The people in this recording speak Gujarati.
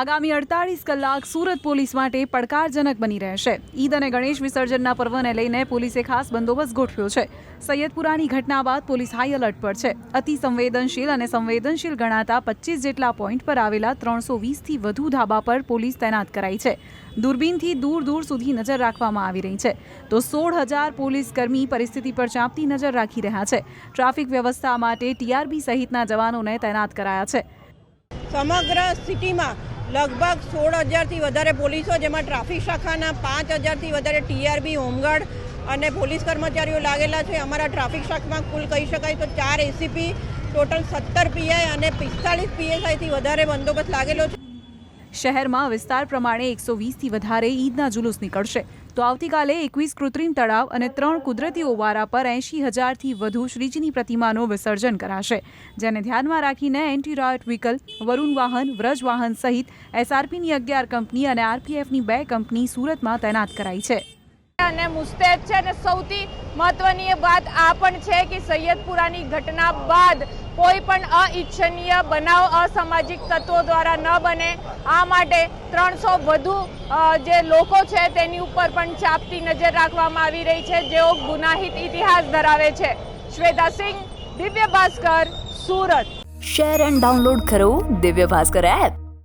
આગામી અડતાળીસ કલાક સુરત પોલીસ માટે પડકારજનક બની રહેશે. ઈદ અને ગણેશ વિસર્જનના પર્વને લઈને પોલીસે ખાસ બંદોબસ્ત ગોઠવ્યો છે. સૈયદપુરાની ઘટના બાદ પોલીસ હાઈ એલર્ટ પર છે. અતિ સંવેદનશીલ અને સંવેદનશીલ ગણાતા પચીસ જેટલા પોઈન્ટ પર આવેલા ત્રણસો વીસથી વધુ ધાબા પર પોલીસ તૈનાત કરાઈ છે. દૂરબીનથી દૂર દૂર સુધી નજર રાખવામાં આવી રહી છે. તો સોળ હજાર પોલીસ કર્મી પરિસ્થિતિ પર ચાંપતી નજર રાખી રહ્યા છે. ટ્રાફિક વ્યવસ્થા માટે ટીઆરબી સહિતના જવાનોને તૈનાત કરાયા છે. સમગ્ર સિટીમાં લગભગ સોળ હજારથી વધારે પોલીસો, જેમાં ટ્રાફિક શાખાના પાંચ હજારથી વધારે ટીઆરબી, હોમગાર્ડ અને પોલીસ કર્મચારીઓ લાગેલા છે. અમારા ટ્રાફિક શાખામાં કુલ કહી શકાય તો ચાર એસીપી ટોટલ સત્તર પીઆઈ અને પિસ્તાળીસ પીએસઆઈથી વધારે બંદોબસ્ત લાગેલો છે. શહેરમાં વિસ્તાર પ્રમાણે એકસો વીસથી વધારે ઈદના જુલુસ નીકળશે. તો આવતીકાલે એકવીસ કૃત્રિમ તળાવ અને ત્રણ કુદરતી ઓવારા પર એંશી હજારથી વધુ શ્રીજીની પ્રતિમાનું વિસર્જન કરાશે, જેને ધ્યાનમાં રાખીને એન્ટી રોયટ વ્હીકલ, વરુણ વાહન, વ્રજ વાહન સહિત એસઆરપીની અગિયાર કંપની અને આરપીએફની બે કંપની સુરતમાં તૈનાત કરાઈ છે. અને મુસ્તેદ છે અને સૌથી મહત્વની વાત આ પણ છે કે સૈયદપુરાની ઘટના બાદ કોઈ પણ અનિચ્છનીય બનાવ અસામાજિક તત્વો દ્વારા ન બને. આ માટે ત્રણસો વધુ જે લોકો છે તેની ઉપર પણ ચાપતી નજર રાખવામાં આવી રહી છે. જેઓ ગુનાહિત ઇતિહાસ ધરાવે છે. Shweta Singh, Divya Bhaskar, Surat. Share and download કરો દિવ્ય ભાસ્કર એપ.